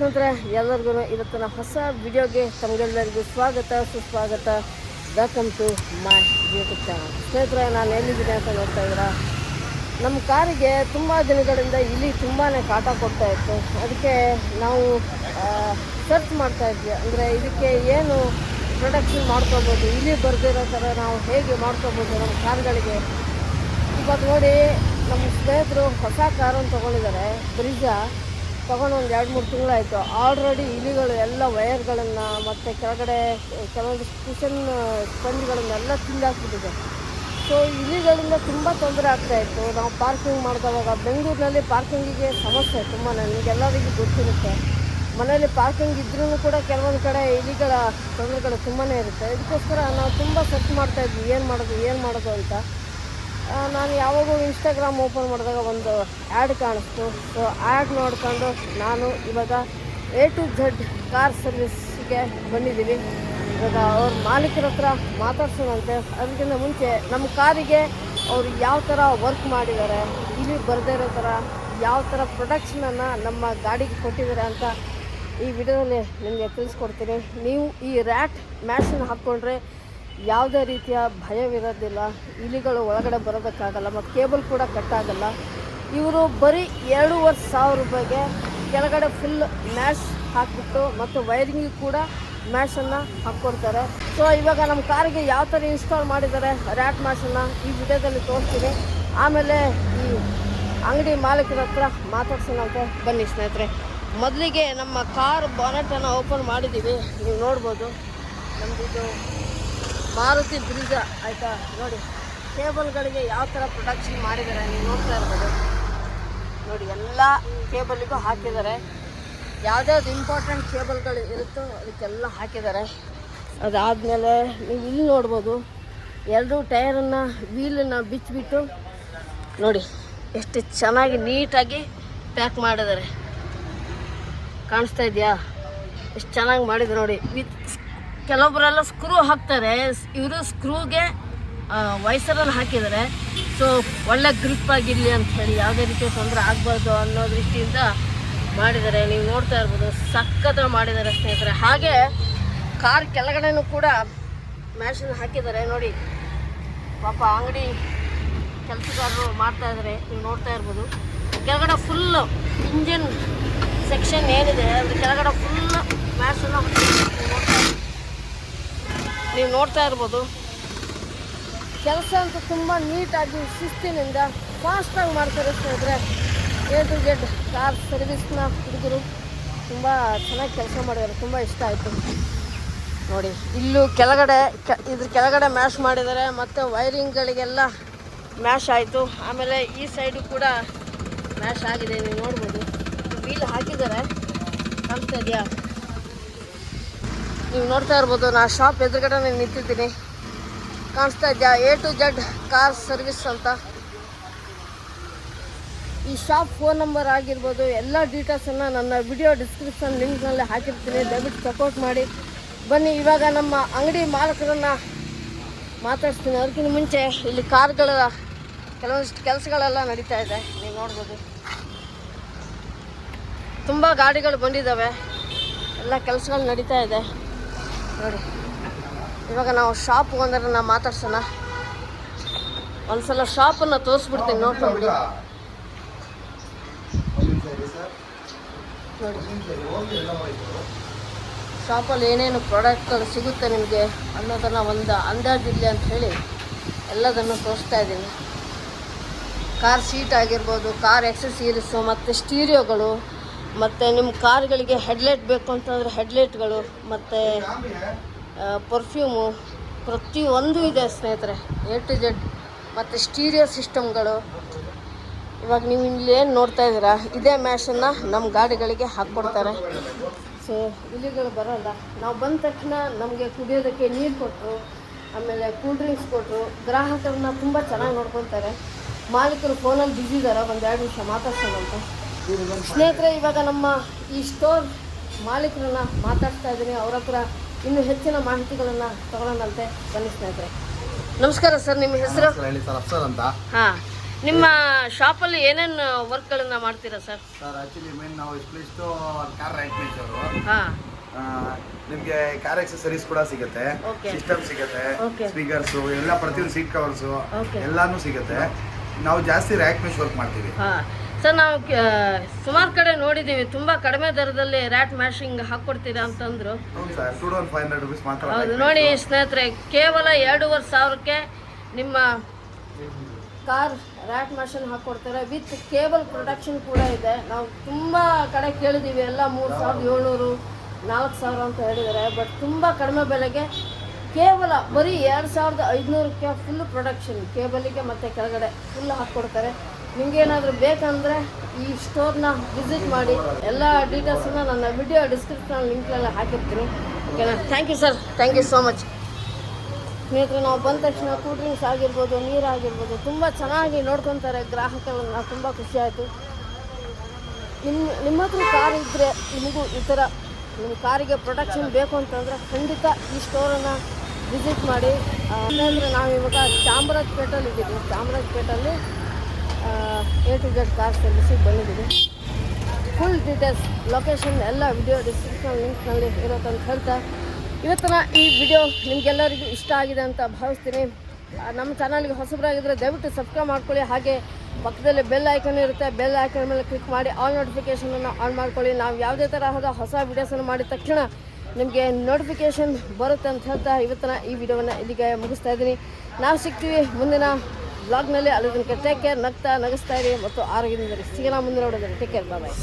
ಸ್ನೇಹಿತರೆ ಎಲ್ಲರಿಗೂ ಇವತ್ತಿನ ಹೊಸ ವಿಡಿಯೋಗೆ ತಮಗೆಲ್ಲರಿಗೂ ಸ್ವಾಗತ, ಸುಸ್ವಾಗತ. Welcome to my YouTube channel ಸ್ನೇಹಿತರೆ, ನಾನು ಎಲ್ಲಿದ್ದೀನಿ ಅಂತ ನೋಡ್ತಾ ಇದ್ದೀರಾ? ನಮ್ಮ ಕಾರಿಗೆ ತುಂಬ ದಿನಗಳಿಂದ ಇಲಿ ತುಂಬಾ ಕಾಟ ಕೊಡ್ತಾ ಇತ್ತು. ಅದಕ್ಕೆ ನಾವು ಸರ್ಚ್ ಮಾಡ್ತಾ ಇದ್ವಿ. ಅಂದರೆ ಇದಕ್ಕೆ ಏನು ಪ್ರೊಡಕ್ಷನ್ ಮಾಡ್ಕೋಬೋದು ಇಲಿ ಬರ್ದಿರೋ ಥರ ನಾವು ಹೇಗೆ ಮಾಡ್ಕೋಬೋದು ನಮ್ಮ ಕಾರ್ಗಳಿಗೆ? ಇವಾಗ ನೋಡಿ, ನಮ್ಮ ಸ್ನೇಹಿತರು ಹೊಸ ಕಾರನ್ನು ತೊಗೊಂಡಿದ್ದಾರೆ ಬ್ರಿಜಾ ತೊಗೊಂಡು ಒಂದು ಎರಡು ಮೂರು ತಿಂಗಳಾಯಿತು. ಆಲ್ರೆಡಿ ಇಲಿಗಳು ಎಲ್ಲ ವಯರ್ಗಳನ್ನು ಮತ್ತು ಕೆಳಗಡೆ ಕೆಲವೊಂದು ಕುಷನ್ ಸ್ಪಂಜ್ಗಳನ್ನೆಲ್ಲ ತಿಂದಾಕ್ಬಿಟ್ಟಿದೆ. ಸೊ ಇಲಿಗಳಿಂದ ತುಂಬ ತೊಂದರೆ ಆಗ್ತಾಯಿತ್ತು ನಾವು ಪಾರ್ಕಿಂಗ್ ಮಾಡಿದವಾಗ ಬೆಂಗಳೂರಿನಲ್ಲಿ ಪಾರ್ಕಿಂಗಿಗೆ ಸಮಸ್ಯೆ ತುಂಬ ನಿಮಗೆಲ್ಲರಿಗೂ ಗೊತ್ತಿರುತ್ತೆ. ಮನೆಯಲ್ಲಿ ಪಾರ್ಕಿಂಗ್ ಇದ್ರೂ ಕೂಡ ಕೆಲವೊಂದು ಕಡೆ ಇಲಿಗಳ ತೊಂದರೆಗಳು ತುಂಬಾ ಇರುತ್ತೆ. ಇದಕ್ಕೋಸ್ಕರ ನಾವು ತುಂಬ ಸರ್ಚ್ ಮಾಡ್ತಾಯಿದ್ವಿ ಏನು ಮಾಡೋದು ಏನು ಮಾಡೋದು ಅಂತ. ನಾನು ಯಾವಾಗೂ ಇನ್ಸ್ಟಾಗ್ರಾಮ್ ಓಪನ್ ಮಾಡಿದಾಗ ಒಂದು ಆ್ಯಡ್ ಕಾಣಿಸ್ತು. ಸೊ ಆ್ಯಡ್ ನೋಡ್ಕೊಂಡು ನಾನು ಇವಾಗ ಎ ಟು ಝಡ್ ಕಾರ್ ಸರ್ವಿಸ್ಗೆ ಬಂದಿದ್ದೀವಿ ಇವಾಗ ಅವ್ರ ಮಾಲೀಕರ ಹತ್ರ ಮಾತಾಡ್ಸೋಣಂತೆ. ಅದಕ್ಕಿಂತ ಮುಂಚೆ ನಮ್ಮ ಕಾರಿಗೆ ಅವರು ಯಾವ ಥರ ವರ್ಕ್ ಮಾಡಿದ್ದಾರೆ, ಇಲ್ಲಿ ಬರದೇ ಇರೋ ಥರ ಯಾವ ಥರ ಪ್ರೊಡಕ್ಷನನ್ನು ನಮ್ಮ ಗಾಡಿಗೆ ಕೊಟ್ಟಿದ್ದಾರೆ ಅಂತ ಈ ವಿಡಿಯೋದಲ್ಲಿ ನಿಮಗೆ ತಿಳಿಸ್ಕೊಡ್ತೀನಿ. ನೀವು ಈ ರ್ಯಾಟ್ ಮ್ಯಾಶನ್ನು ಹಾಕ್ಕೊಂಡ್ರೆ ಯಾವುದೇ ರೀತಿಯ ಭಯವಿರೋದಿಲ್ಲ. ಇಲಿಗಳು ಒಳಗಡೆ ಬರೋದಕ್ಕಾಗಲ್ಲ, ಮತ್ತು ಕೇಬಲ್ ಕೂಡ ಕಟ್ಟಾಗಲ್ಲ. ಇವರು ಬರೀ ಎರಡೂವರೆ ಸಾವಿರ ರೂಪಾಯಿಗೆ ಕೆಳಗಡೆ ಫುಲ್ ಮ್ಯಾಶ್ ಹಾಕಿಬಿಟ್ಟು ಮತ್ತು ವೈರಿಂಗಿಗೆ ಕೂಡ ಮ್ಯಾಶನ್ನು ಹಾಕ್ಕೊಡ್ತಾರೆ ಸೊ ಇವಾಗ ನಮ್ಮ ಕಾರಿಗೆ ಯಾವ ಥರ ಇನ್ಸ್ಟಾಲ್ ಮಾಡಿದ್ದಾರೆ ರ್ಯಾಟ್ ಮ್ಯಾಶನ್ನು ಈ ವಿಡಿಯೋದಲ್ಲಿ ತೋರಿಸ್ತೀನಿ. ಆಮೇಲೆ ಈ ಅಂಗಡಿ ಮಾಲೀಕರ ಹತ್ರ ಮಾತಾಡ್ಸೋಣಂತೆ ಬನ್ನಿ ಸ್ನೇಹಿತರೆ. ಮೊದಲಿಗೆ ನಮ್ಮ ಕಾರ್ ಬಾನೆಟನ್ನು ಓಪನ್ ಮಾಡಿದ್ದೀವಿ ನೀವು ನೋಡ್ಬೋದು. ನಮ್ಮದಿದು ಮಾರುತಿ ಬ್ರಿಜ, ಆಯಿತಾ? ನೋಡಿ, ಕೇಬಲ್ಗಳಿಗೆ ಯಾವ ಥರ ಪ್ರೊಡಕ್ಷನ್ ಮಾಡಿದ್ದಾರೆ, ನೀವು ನೋಡ್ತಾ ಇರ್ಬೋದು. ನೋಡಿ, ಎಲ್ಲ ಕೇಬಲಿಗೂ ಹಾಕಿದ್ದಾರೆ. ಯಾವುದ್ಯಾವ್ದು ಇಂಪಾರ್ಟೆಂಟ್ ಕೇಬಲ್ಗಳು ಇರುತ್ತೋ ಅದಕ್ಕೆಲ್ಲ ಹಾಕಿದ್ದಾರೆ. ಅದಾದಮೇಲೆ ನೀವು ಇಲ್ಲಿ ನೋಡ್ಬೋದು, ಎರಡು ಟೈರನ್ನು, ವೀಲನ್ನು ಬಿಚ್ಚಿಬಿಟ್ಟು, ನೋಡಿ, ಎಷ್ಟು ಚೆನ್ನಾಗಿ ನೀಟಾಗಿ ಪ್ಯಾಕ್ ಮಾಡಿದ್ದಾರೆ. ಕಾಣಿಸ್ತಾ ಇದೆಯಾ? ಎಷ್ಟು ಚೆನ್ನಾಗಿ ಮಾಡಿದ್ರು ನೋಡಿ, ವಿತ್ ಕೆಲವೊಬ್ಬರೆಲ್ಲ ಸ್ಕ್ರೂ ಹಾಕ್ತಾರೆ. ಇವರು ಸ್ಕ್ರೂಗೆ ವಯಸ್ಸರಲ್ಲಿ ಹಾಕಿದ್ದಾರೆ. ಸೊ ಒಳ್ಳೆ ಗ್ರಿಪ್ ಆಗಿರಲಿ ಅಂತ ಹೇಳಿ ಯಾವುದೇ ರೀತಿಯ ತೊಂದರೆ ಆಗಬಾರ್ದು ಅನ್ನೋ ದೃಷ್ಟಿಯಿಂದ ಮಾಡಿದ್ದಾರೆ. ನೀವು ನೋಡ್ತಾ ಇರ್ಬೋದು ಸಖತ್ ಮಾಡಿದ್ದಾರೆ ಸ್ನೇಹಿತರೆ. ಹಾಗೆ ಕಾರ್ ಕೆಳಗಡೆನೂ ಕೂಡ ಮ್ಯಾಷನ್ ಹಾಕಿದ್ದಾರೆ. ನೋಡಿ, ಪಾಪ ಅಂಗಡಿ ಕೆಲಸಗಾರರು ಮಾಡ್ತಾ ಇದ್ದಾರೆ ನೀವು ನೋಡ್ತಾ ಇರ್ಬೋದು. ಕೆಳಗಡೆ ಫುಲ್ಲು ಇಂಜಿನ್ ಸೆಕ್ಷನ್ ಏನಿದೆ, ಅದ್ರ ಕೆಳಗಡೆ ಫುಲ್ ಮ್ಯಾಶನ್ನು ನೀವು ನೋಡ್ತಾ ಇರ್ಬೋದು. ಕೆಲಸ ಅಂತೂ ತುಂಬ ನೀಟಾಗಿ ಶಿಸ್ತಿನಿಂದ ಫಾಸ್ಟಾಗಿ ಮಾಡ್ತಾರೆ ಸ್ನೇಹಿತರೆ. ಎ ಟು ಜೆಡ್ ಕಾರ್ ಸರ್ವಿಸ್ನ ಹುಡುಗರು ತುಂಬ ಚೆನ್ನಾಗಿ ಕೆಲಸ ಮಾಡಿದ್ದಾರೆ, ತುಂಬ ಇಷ್ಟ ಆಯಿತು. ನೋಡಿ, ಇಲ್ಲೂ ಕೆಳಗಡೆ ಇದ್ರ ಕೆಳಗಡೆ ಮ್ಯಾಶ್ ಮಾಡಿದ್ದಾರೆ, ಮತ್ತು ವೈರಿಂಗ್ಗಳಿಗೆಲ್ಲ ಮ್ಯಾಶ್ ಆಯಿತು. ಆಮೇಲೆ ಈ ಸೈಡು ಕೂಡ ಮ್ಯಾಶ್ ಆಗಿದೆ, ನೀವು ನೋಡ್ಬೋದು. ವೀಲ್ ಹಾಕಿದ್ದಾರೆ. ಕಾಣಿಸ್ತಾ ಇದೆಯಾ? ನೀವು ನೋಡ್ತಾ ಇರ್ಬೋದು, ನಾ ಶಾಪ್ ಎದುರುಗಡೆ ನಿಂತಿದ್ದೀನಿ. ಕಾಣಿಸ್ತಾ ಇದೆಯಾ? A to Z car service ಅಂತ. ಈ ಶಾಪ್ ಫೋನ್ ನಂಬರ್ ಆಗಿರ್ಬೋದು, ಎಲ್ಲ ಡೀಟೇಲ್ಸನ್ನು ನನ್ನ ವಿಡಿಯೋ ಡಿಸ್ಕ್ರಿಪ್ಷನ್ ಲಿಂಕ್ನಲ್ಲಿ ಹಾಕಿರ್ತೀನಿ. ದಯವಿಟ್ಟು ಸಪೋರ್ಟ್ ಮಾಡಿ. ಬನ್ನಿ, ಇವಾಗ ನಮ್ಮ ಅಂಗಡಿ ಮಾಲಕರನ್ನು ಮಾತಾಡ್ತೀನಿ ಅದಕ್ಕಿಂತ ಮುಂಚೆ ಇಲ್ಲಿ ಕಾರ್ಗಳ ಕೆಲವೊಂದಿಷ್ಟು ಕೆಲಸಗಳೆಲ್ಲ ನಡೀತಾ ಇದೆ. ನೀವು ನೋಡ್ಬೋದು. ತುಂಬ ಗಾಡಿಗಳು ಬಂದಿದ್ದಾವೆ ಎಲ್ಲ ಕೆಲಸಗಳು ನಡೀತಾ ಇದೆ. ನೋಡಿ. ಇವಾಗ ನಾವು ಶಾಪ್ ಓನರನ್ನ ಮಾತಾಡ್ಸೋಣ? ಒಂದ್ಸಲ ಶಾಪನ್ನು ತೋರಿಸ್ಬಿಡ್ತೀನಿ ನೋಡಿ ನೋಡಿ ಶಾಪಲ್ಲಿ ಏನೇನು ಪ್ರಾಡಕ್ಟ್ಗಳು ಸಿಗುತ್ತೆ ನಿಮಗೆ ಅನ್ನೋದನ್ನು ಒಂದು ಅಂದಾಜಿರಲಿ ಅಂತ ಹೇಳಿ ಎಲ್ಲದನ್ನು ತೋರಿಸ್ತಾ ಇದ್ದೀನಿ. ಕಾರ್ ಸೀಟ್ ಆಗಿರ್ಬೋದು ಕಾರ್ ಎಕ್ಸಸೀರೀಸು ಮತ್ತು ಸ್ಟೀರಿಯೋಗಳು ಮತ್ತು ನಿಮ್ಮ ಕಾರ್ಗಳಿಗೆ ಹೆಡ್ಲೈಟ್ ಬೇಕು ಅಂತಂದರೆ ಹೆಡ್ಲೈಟ್ಗಳು, ಮತ್ತು ಪರ್ಫ್ಯೂಮು ಪ್ರತಿಯೊಂದು ಇದೆ ಸ್ನೇಹಿತರೆ. ಎ ಟು ಜೆಡ್ ಮತ್ತು ಸ್ಟೀರಿಯೋ ಸಿಸ್ಟಮ್ಗಳು ಇವಾಗ ನೀವು ಇಲ್ಲಿ ಏನು ನೋಡ್ತಾ ಇದ್ದೀರಾ? ಇದೇ ಮ್ಯಾಶನ್ನು ನಮ್ಮ ಗಾಡಿಗಳಿಗೆ ಹಾಕ್ಕೊಡ್ತಾರೆ. ಸೊ ಇಲ್ಲಿಗಳು ಬರೋಲ್ಲ. ನಾವು ಬಂದ ತಕ್ಷಣ ನಮಗೆ ಕುಡಿಯೋದಕ್ಕೆ ನೀರು ಕೊಟ್ಟರು ಆಮೇಲೆ ಕೂಲ್ ಡ್ರಿಂಕ್ಸ್ ಕೊಟ್ಟರು ಗ್ರಾಹಕರನ್ನ ತುಂಬ ಚೆನ್ನಾಗಿ ನೋಡ್ಕೊತಾರೆ. ಮಾಲೀಕರು ಫೋನಲ್ಲಿ ಇದ್ದಾರೆ ಒಂದು ಎರಡು ನಿಮಿಷ ಮಾತಾಡ್ಸೋಣ ಅಂತ ಸ್ನೇಹಿತರೆ ಇವಾಗ ನಮ್ಮ ಈ ಸ್ಟೋರ್ ಮಾಲೀಕರನ್ನ ಮಾತಾಡ್ತಾ ಇದ್ದೀನಿ. ಅವ್ರ ಹತ್ರ ಇನ್ನೂ ಹೆಚ್ಚಿನ ಮಾಹಿತಿಗಳನ್ನ ತಗೊಳ್ಳೋಣಂತೆ. ಬನ್ನಿ ಸ್ನೇಹಿತರೆ. ನಮಸ್ಕಾರ ಸರ್ ನಿಮ್ಮ ಹೆಸರು? ಸರ್ ಹೇಳಿ ಸರ್ ಅಫ್ಸರ್ ಅಂತ. ಹಾಂ. ನಿಮ್ಮ ಶಾಪಲ್ಲಿ ಏನೇನು ವರ್ಕ್ಗಳನ್ನು ಮಾಡ್ತೀರಾ ಸರ್? ಸರ್ ಆಕ್ಚುಲಿ ಮೇನ್ ನಾವು ಇಷ್ಟು ಕಾರ್ ರೈಟ್ ಹಾಂ. ನಿಮಗೆ ಕಾರ್ ಎಕ್ಸಸರೀಸ್ ಕೂಡ ಸಿಗುತ್ತೆ. ಸಿಸ್ಟಮ್ ಸಿಗುತ್ತೆ. ಸ್ಪೀಕರ್ಸ್ ಎಲ್ಲ ಪ್ರತಿಯೊಂದು ಸೀಟ್ ಕವರ್ಸು. ಎಲ್ಲಾನು ಸಿಗುತ್ತೆ. ನಾವು ಜಾಸ್ತಿ ರ್ಯಾಕ್ ಮೇಶ್ ವರ್ಕ್ ಮಾಡ್ತೀವಿ. ಹಾಂ. ಸರ್ ನಾವು ಸುಮಾರು ಕಡೆ ನೋಡಿದ್ದೀವಿ ತುಂಬ ಕಡಿಮೆ ದರದಲ್ಲಿ ರ್ಯಾಟ್ ಮ್ಯಾಶಿಂಗ್ ಹಾಕ್ಕೊಡ್ತೀರಾ ಅಂತಂದ್ರು. ಹೌದು ನೋಡಿ ಸ್ನೇಹಿತರೆ ಕೇವಲ ಎರಡೂವರೆ ಸಾವಿರಕ್ಕೆ ನಿಮ್ಮ ಕಾರ್ ರ್ಯಾಟ್ ಮ್ಯಾಷನ್ ಹಾಕ್ಕೊಡ್ತಾರೆ. ವಿತ್ ಕೇಬಲ್ ಪ್ರೊಡಕ್ಷನ್ ಕೂಡ ಇದೆ. ನಾವು ತುಂಬ ಕಡೆ ಕೇಳಿದ್ದೀವಿ ಎಲ್ಲ ಮೂರು ಸಾವಿರದ ಏಳ್ನೂರು ನಾಲ್ಕು ಸಾವಿರ ಅಂತ ಹೇಳಿದ್ದಾರೆ. ಬಟ್ ತುಂಬ ಕಡಿಮೆ ಬೆಲೆಗೆ ಕೇವಲ ಬರೀ ಎರಡು ಸಾವಿರದ ಐದುನೂರಕ್ಕೆ ಫುಲ್ ಪ್ರೊಡಕ್ಷನ್ ಕೇಬಲಿಗೆ ಮತ್ತು ಕೆಳಗಡೆ ಫುಲ್ ಹಾಕ್ಕೊಡ್ತಾರೆ. ನಿಮಗೇನಾದರೂ ಬೇಕಂದರೆ ಈ ಸ್ಟೋರ್ನ ವಿಸಿಟ್ ಮಾಡಿ. ಎಲ್ಲ ಡೀಟೇಲ್ಸನ್ನ ನನ್ನ ವಿಡಿಯೋ ಡಿಸ್ಕ್ರಿಪ್ಷನ್ ಲಿಂಕ್ನೆಲ್ಲ ಹಾಕಿರ್ತೀನಿ. ಓಕೆನಾ? Thank you sir thank you so much ಸ್ನೇಹಿತರೆ, ನಾವು ಬಂದ ತಕ್ಷಣ ಕೂಲ್ ಡ್ರಿಂಕ್ಸ್ ಆಗಿರ್ಬೋದು, ನೀರು ಆಗಿರ್ಬೋದು, ತುಂಬ ಚೆನ್ನಾಗಿ ನೋಡ್ಕೊತಾರೆ ನಾನು ತುಂಬ ಖುಷಿ ಆಯಿತು. ನಿಮ್ಮ ನಿಮ್ಮ ಹತ್ರ ಕಾರ್ ಇದ್ದರೆ ನಿಮಗೂ ಈ ಥರ ನಿಮ್ಮ ಕಾರಿಗೆ ಪ್ರೊಟೆಕ್ಷನ್ ಬೇಕು ಅಂತಂದರೆ ಖಂಡಿತ ಈ ಸ್ಟೋರನ್ನು ವಿಸಿಟ್ ಮಾಡಿ. ಅಂದರೆ ನಾವು ಇವಾಗ ಚಾಮರಾಜಪೇಟಲ್ಲಿ ಇದ್ದೀವಿ ಚಾಮರಾಜಪೇಟಲ್ಲಿ ಎ ಟು ಜೆಡ್ ಕಾರ್ ಸರ್ವಿಸಿಗೆ ಬಂದಿದ್ದೀವಿ. ಫುಲ್ ಡೀಟೇಲ್ಸ್ ಲೊಕೇಶನ್ ಎಲ್ಲ ವಿಡಿಯೋ ಡಿಸ್ಕ್ರಿಪ್ಷನ್ ಲಿಂಕ್ನಲ್ಲಿ ಇರುತ್ತಂತ ಹೇಳ್ತಾ. ಇವತ್ತಿನ ಈ ವಿಡಿಯೋ ನಿಮಗೆಲ್ಲರಿಗೂ ಇಷ್ಟ ಆಗಿದೆ ಅಂತ ಭಾವಿಸ್ತೀನಿ. ನಮ್ಮ ಚಾನಲ್ಗೆ ಹೊಸಬರಾಗಿದ್ದರೆ ದಯವಿಟ್ಟು ಸಬ್ಸ್ಕ್ರೈಬ್ ಮಾಡ್ಕೊಳ್ಳಿ. ಹಾಗೆ ಪಕ್ಕದಲ್ಲಿ ಬೆಲ್ ಐಕನ್ ಇರುತ್ತೆ. ಬೆಲ್ ಐಕನ್ ಮೇಲೆ ಕ್ಲಿಕ್ ಮಾಡಿ ಆಲ್ ನೋಟಿಫಿಕೇಷನನ್ನು ಆನ್ ಮಾಡ್ಕೊಳ್ಳಿ. ನಾವು ಯಾವುದೇ ತರಹದ ಹೊಸ ವೀಡಿಯೋಸನ್ನು ಮಾಡಿದ ತಕ್ಷಣ ನಿಮಗೆ ನೋಟಿಫಿಕೇಷನ್ ಬರುತ್ತೆ ಅಂತ ಹೇಳ್ತಾ ಇವತ್ತಿನ ಈ ವಿಡಿಯೋವನ್ನು ಇಲ್ಲಿಗೆ ಮುಗಿಸ್ತಾ ಇದ್ದೀನಿ. ನಾವು ಸಿಗ್ತೀವಿ ಮುಂದಿನ ಬ್ಲಾಗ್ನಲ್ಲಿ ಅಲ್ಲಿ ತನಕ ಟೇಕ್ ಕೇರ್ ನಗ್ತಾ, ನಗಿಸ್ತಾ ಇರಿ ಮತ್ತು ಆರೋಗ್ಯದಿಂದ. ಸಿಗೋಣ ಮುಂದೆ ನೋಡೋದ್ರೆ ಟೇಕ್ ಕೇರ್ ಬಾಯ್